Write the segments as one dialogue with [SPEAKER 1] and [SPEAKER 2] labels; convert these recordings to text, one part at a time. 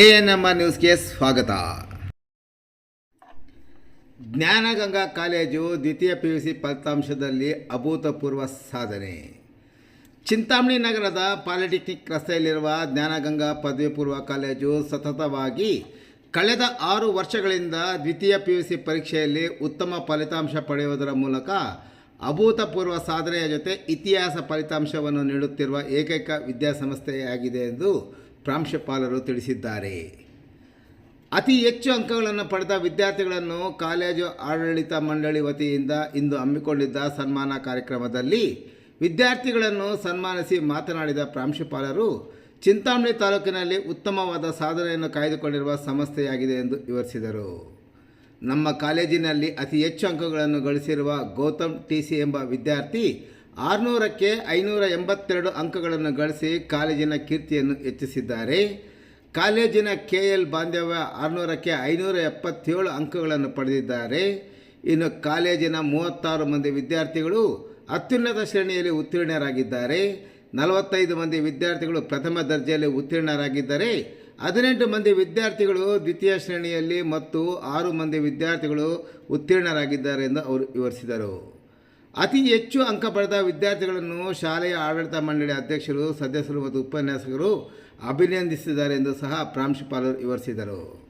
[SPEAKER 1] A N R ನ್ಯೂಸ್ಗೆ ಸ್ವಾಗತ. Jnanaganga college ದ್ವಿತೀಯ ಪಿ ಯು ಸಿ ಫಲಿತಾಂಶದಲ್ಲಿ ಅಭೂತಪೂರ್ವ ಸಾಧನೆ. ಚಿಂತಾಮಣಿ ನಗರದ ಪಾಲಿಟೆಕ್ನಿಕ್ ರಸ್ತೆಯಲ್ಲಿರುವ ಜ್ಞಾನಗಂಗಾ ಪದವಿ ಪೂರ್ವ ಕಾಲೇಜು ಸತತವಾಗಿ ಕಳೆದ ಆರು ವರ್ಷಗಳಿಂದ ದ್ವಿತೀಯ ಪಿ ಯು ಸಿ ಪರೀಕ್ಷೆಯಲ್ಲಿ ಉತ್ತಮ ಫಲಿತಾಂಶ ಪಡೆಯುವುದರ ಮೂಲಕ ಅಭೂತಪೂರ್ವ ಸಾಧನೆಯ ಜೊತೆ ಇತಿಹಾಸ ಫಲಿತಾಂಶವನ್ನು ನೀಡುತ್ತಿರುವ ಏಕೈಕ ವಿದ್ಯಾಸಂಸ್ಥೆಯಾಗಿದೆ ಎಂದು ಪ್ರಾಂಶುಪಾಲರು ತಿಳಿಸಿದ್ದಾರೆ. ಅತಿ ಹೆಚ್ಚು ಅಂಕಗಳನ್ನು ಪಡೆದ ವಿದ್ಯಾರ್ಥಿಗಳನ್ನು ಕಾಲೇಜು ಆಡಳಿತ ಮಂಡಳಿ ವತಿಯಿಂದ ಇಂದು ಹಮ್ಮಿಕೊಂಡಿದ್ದ ಸನ್ಮಾನ ಕಾರ್ಯಕ್ರಮದಲ್ಲಿ ವಿದ್ಯಾರ್ಥಿಗಳನ್ನು ಸನ್ಮಾನಿಸಿ ಮಾತನಾಡಿದ ಪ್ರಾಂಶುಪಾಲರು, ಚಿಂತಾಮಣಿ ತಾಲೂಕಿನಲ್ಲಿ ಉತ್ತಮವಾದ ಸಾಧನೆಯನ್ನು ಕಾಯ್ದುಕೊಂಡಿರುವ ಸಂಸ್ಥೆಯಾಗಿದೆ ಎಂದು ವಿವರಿಸಿದರು. ನಮ್ಮ ಕಾಲೇಜಿನಲ್ಲಿ ಅತಿ ಹೆಚ್ಚು ಅಂಕಗಳನ್ನು ಗಳಿಸಿರುವ ಗೌತಮ್ ಟಿ ಸಿ ಎಂಬ ವಿದ್ಯಾರ್ಥಿ ಆರುನೂರಕ್ಕೆ ಐನೂರ ಎಂಬತ್ತೆರಡು ಅಂಕಗಳನ್ನು ಗಳಿಸಿ ಕಾಲೇಜಿನ ಕೀರ್ತಿಯನ್ನು ಹೆಚ್ಚಿಸಿದ್ದಾರೆ. ಕಾಲೇಜಿನ ಕೆ ಎಲ್ ಬಾಂಧವ್ಯ ಆರುನೂರಕ್ಕೆ ಐನೂರ ಎಪ್ಪತ್ತೇಳು ಅಂಕಗಳನ್ನು ಪಡೆದಿದ್ದಾರೆ. ಇನ್ನು ಕಾಲೇಜಿನ ಮೂವತ್ತಾರು ಮಂದಿ ವಿದ್ಯಾರ್ಥಿಗಳು ಅತ್ಯುನ್ನತ ಶ್ರೇಣಿಯಲ್ಲಿ ಉತ್ತೀರ್ಣರಾಗಿದ್ದಾರೆ. ನಲವತ್ತೈದು ಮಂದಿ ವಿದ್ಯಾರ್ಥಿಗಳು ಪ್ರಥಮ ದರ್ಜೆಯಲ್ಲಿ ಉತ್ತೀರ್ಣರಾಗಿದ್ದಾರೆ. ಹದಿನೆಂಟು ಮಂದಿ ವಿದ್ಯಾರ್ಥಿಗಳು ದ್ವಿತೀಯ ಶ್ರೇಣಿಯಲ್ಲಿ ಮತ್ತು ಆರು ಮಂದಿ ವಿದ್ಯಾರ್ಥಿಗಳು ಉತ್ತೀರ್ಣರಾಗಿದ್ದಾರೆ ಎಂದು ಅವರು ವಿವರಿಸಿದರು. ಅತಿ ಹೆಚ್ಚು ಅಂಕ ಪಡೆದ ವಿದ್ಯಾರ್ಥಿಗಳನ್ನು ಶಾಲೆಯ ಆಡಳಿತ ಮಂಡಳಿ ಅಧ್ಯಕ್ಷರು, ಸದಸ್ಯರು ಮತ್ತು ಉಪನ್ಯಾಸಕರು ಅಭಿನಂದಿಸಿದ್ದಾರೆ ಎಂದು ಸಹ ಪ್ರಾಂಶುಪಾಲರು ವಿವರಿಸಿದರು.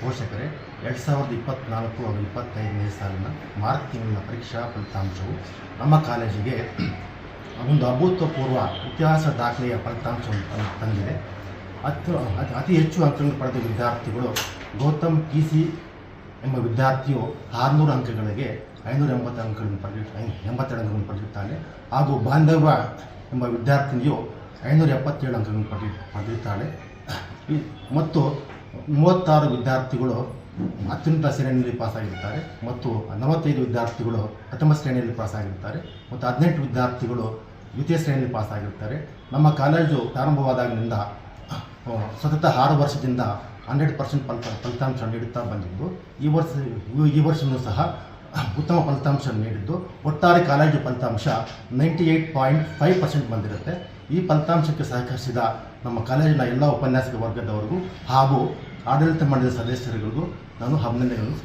[SPEAKER 2] ಪೋಷಕರೇ, ಎರಡು ಸಾವಿರದ ಇಪ್ಪತ್ತ್ನಾಲ್ಕು ಹಾಗೂ ಇಪ್ಪತ್ತೈದನೇ ಸಾಲಿನ ಮಾರ್ಚ್ ತಿಂಗಳ ಪರೀಕ್ಷಾ ಫಲಿತಾಂಶವು ನಮ್ಮ ಕಾಲೇಜಿಗೆ ಒಂದು ಅಭೂತಪೂರ್ವ ಇತಿಹಾಸ ದಾಖಲೆಯ ಫಲಿತಾಂಶವನ್ನು ತಂದಿದೆ. ಹತ್ತು, ಅತಿ- ಹೆಚ್ಚು ಅಂಕಗಳನ್ನು ಪಡೆದ ವಿದ್ಯಾರ್ಥಿಗಳು ಗೌತಮ್ ಪಿ ಸಿ ಎಂಬ ವಿದ್ಯಾರ್ಥಿಯು ಆರುನೂರು ಅಂಕಗಳಿಗೆ ಐನೂರ ಎಂಬತ್ತು ಅಂಕಗಳನ್ನು ಪಡೆದು ಎಂಬತ್ತೆರಡು ಅಂಕಗಳನ್ನು ಪಡೆದಿರ್ತಾನೆ. ಹಾಗೂ ಬಾಂಧವ ಎಂಬ ವಿದ್ಯಾರ್ಥಿನಿಯು ಐನೂರ ಎಪ್ಪತ್ತೇಳು ಅಂಕಗಳನ್ನು ಪಡೆದು ಪಡೆಯುತ್ತಾಳೆ ಮತ್ತು ಮೂವತ್ತಾರು ವಿದ್ಯಾರ್ಥಿಗಳು ಅತ್ಯುನ್ನತ ಶ್ರೇಣಿಯಲ್ಲಿ ಪಾಸಾಗಿರ್ತಾರೆ ಮತ್ತು ನಲವತ್ತೈದು ವಿದ್ಯಾರ್ಥಿಗಳು ಪ್ರಥಮ ಶ್ರೇಣಿಯಲ್ಲಿ ಪಾಸಾಗಿರ್ತಾರೆ ಮತ್ತು ಹದಿನೆಂಟು ವಿದ್ಯಾರ್ಥಿಗಳು ದ್ವಿತೀಯ ಶ್ರೇಣಿಯಲ್ಲಿ ಪಾಸಾಗಿರ್ತಾರೆ ನಮ್ಮ ಕಾಲೇಜು ಪ್ರಾರಂಭವಾದಾಗಿನಿಂದ ಸತತ ಆರು ವರ್ಷದಿಂದ ಹಂಡ್ರೆಡ್ ಪರ್ಸೆಂಟ್ ಫಲಿತ ಫಲಿತಾಂಶ ನೀಡುತ್ತಾ ಬಂದಿದ್ದು, ಈ ವರ್ಷ, ಈ ವರ್ಷವೂ ಸಹ ಉತ್ತಮ ಫಲಿತಾಂಶ ನೀಡಿದ್ದು. ಒಟ್ಟಾರೆ ಕಾಲೇಜು ಫಲಿತಾಂಶ ninety eight point five percent ಬಂದಿರುತ್ತೆ. ಈ ಫಲಿತಾಂಶಕ್ಕೆ ಸಹಕರಿಸಿದ ನಮ್ಮ ಕಾಲೇಜಿನ ಎಲ್ಲ ಉಪನ್ಯಾಸಕ ವರ್ಗದವರಿಗೂ ಹಾಗೂ ಆಡಳಿತ ಮಂಡಳಿ ಸದಸ್ಯರುಗಳಿಗೂ ನಾನು ಅಭಿನಂದನೆಗಳನ್ನು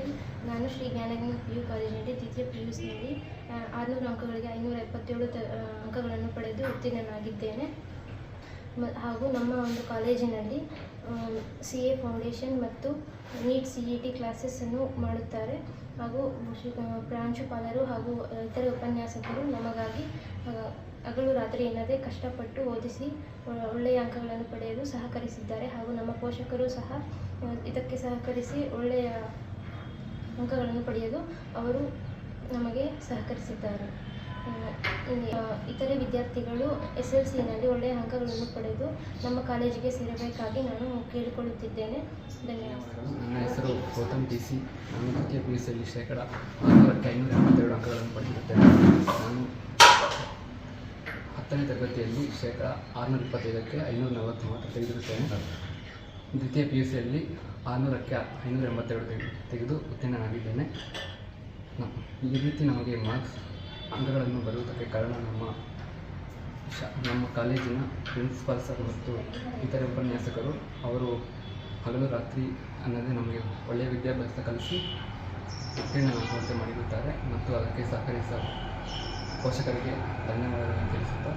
[SPEAKER 3] ಎಲ್ ನಾನು ಶ್ರೀ ಜ್ಞಾನಗಂಗ ಪಿ ಯು ಕಾಲೇಜಿನಲ್ಲಿ ದ್ವಿತೀಯ ಪಿ ಯು ಸಿಯಲ್ಲಿ ಆರುನೂರು ಅಂಕಗಳಿಗೆ ಐನೂರ ಎಪ್ಪತ್ತೇಳು ಅಂಕಗಳನ್ನು ಪಡೆದು ಉತ್ತೀರ್ಣನಾಗಿದ್ದೇನೆ. ಹಾಗೂ ನಮ್ಮ ಒಂದು ಕಾಲೇಜಿನಲ್ಲಿ ಸಿ ಎ ಫೌಂಡೇಶನ್ ಮತ್ತು ನೀಟ್ ಸಿ ಇ ಟಿ ಕ್ಲಾಸಸ್ಸನ್ನು ಮಾಡುತ್ತಾರೆ. ಹಾಗೂ ಪ್ರಾಂಶುಪಾಲರು ಹಾಗೂ ಇತರ ಉಪನ್ಯಾಸಕರು ನಮಗಾಗಿ ಹಗಲು ರಾತ್ರಿ ಎನ್ನದೇ ಕಷ್ಟಪಟ್ಟು ಓದಿಸಿ ಒಳ್ಳೆಯ ಅಂಕಗಳನ್ನು ಪಡೆಯಲು ಸಹಕರಿಸಿದ್ದಾರೆ. ಹಾಗೂ ನಮ್ಮ ಪೋಷಕರು ಸಹ ಇದಕ್ಕೆ ಸಹಕರಿಸಿ ಒಳ್ಳೆಯ ಅಂಕಗಳನ್ನು ಪಡೆಯಲು ಅವರು ನಮಗೆ ಸಹಕರಿಸಿದ್ದಾರೆ. ಇತರೆ ವಿದ್ಯಾರ್ಥಿಗಳು ಎಸ್ ಎಲ್ ಸಿನಲ್ಲಿ ಒಳ್ಳೆಯ ಅಂಕಗಳನ್ನು ಪಡೆದು ನಮ್ಮ ಕಾಲೇಜಿಗೆ ಸೇರಬೇಕಾಗಿ ನಾನು ಕೇಳಿಕೊಳ್ಳುತ್ತಿದ್ದೇನೆ. ಧನ್ಯವಾದಗಳು.
[SPEAKER 4] ನನ್ನ ಹೆಸರು ಗೌತಮ್ ಟಿ ಸಿ. ನಾನು ದ್ವಿತೀಯ ಪಿ ಯು ಸಿಯಲ್ಲಿ ಶೇಕಡ ಐನೂರ ಎಂಬತ್ತೆರಡು ಅಂಕಗಳನ್ನು ಪಡೆದಿರುತ್ತೇನೆ. ನಾನು ಹತ್ತನೇ ತರಗತಿಯಲ್ಲಿ ಶೇಕಡ ಆರುನೂರ ಇಪ್ಪತ್ತೈದಕ್ಕೆ ಐನೂರ ನಲವತ್ತೊಂಬತ್ತು ತೆಗೆದಿರುತ್ತೇನೆ. ದ್ವಿತೀಯ ಪಿ ಯು ಸಿಯಲ್ಲಿ ಆರುನೂರಕ್ಕೆ ಐನೂರ ಎಂಬತ್ತೆರಡು ತೆಗೆ ತೆಗೆದು ಉತ್ತೀರ್ಣನಾಗಿದ್ದೇನೆ. ಈ ರೀತಿ ನಮಗೆ ಮಾರ್ಕ್ಸ್ ಅಂಕಗಳನ್ನು ಬರುವುದಕ್ಕೆ ಕಾರಣ ನಮ್ಮ ಶ, ನಮ್ಮ ಕಾಲೇಜಿನ ಪ್ರಿನ್ಸಿಪಾಲ್ ಸರ್ ಮತ್ತು ಇತರೆ ಉಪನ್ಯಾಸಕರು, ಅವರು ಹಗಲು ರಾತ್ರಿ ಅನ್ನದೇ ನಮಗೆ ಒಳ್ಳೆಯ ವಿದ್ಯಾಭ್ಯಾಸ ಕಲಿಸಿ ಉತ್ತೀರ್ಣವಾಗುವಂತೆ ಮಾಡಿರುತ್ತಾರೆ ಮತ್ತು ಅದಕ್ಕೆ ಸಹಕರಿಸಿದ ಪೋಷಕರಿಗೆ ಧನ್ಯವಾದಗಳನ್ನು ತಿಳಿಸುತ್ತಾ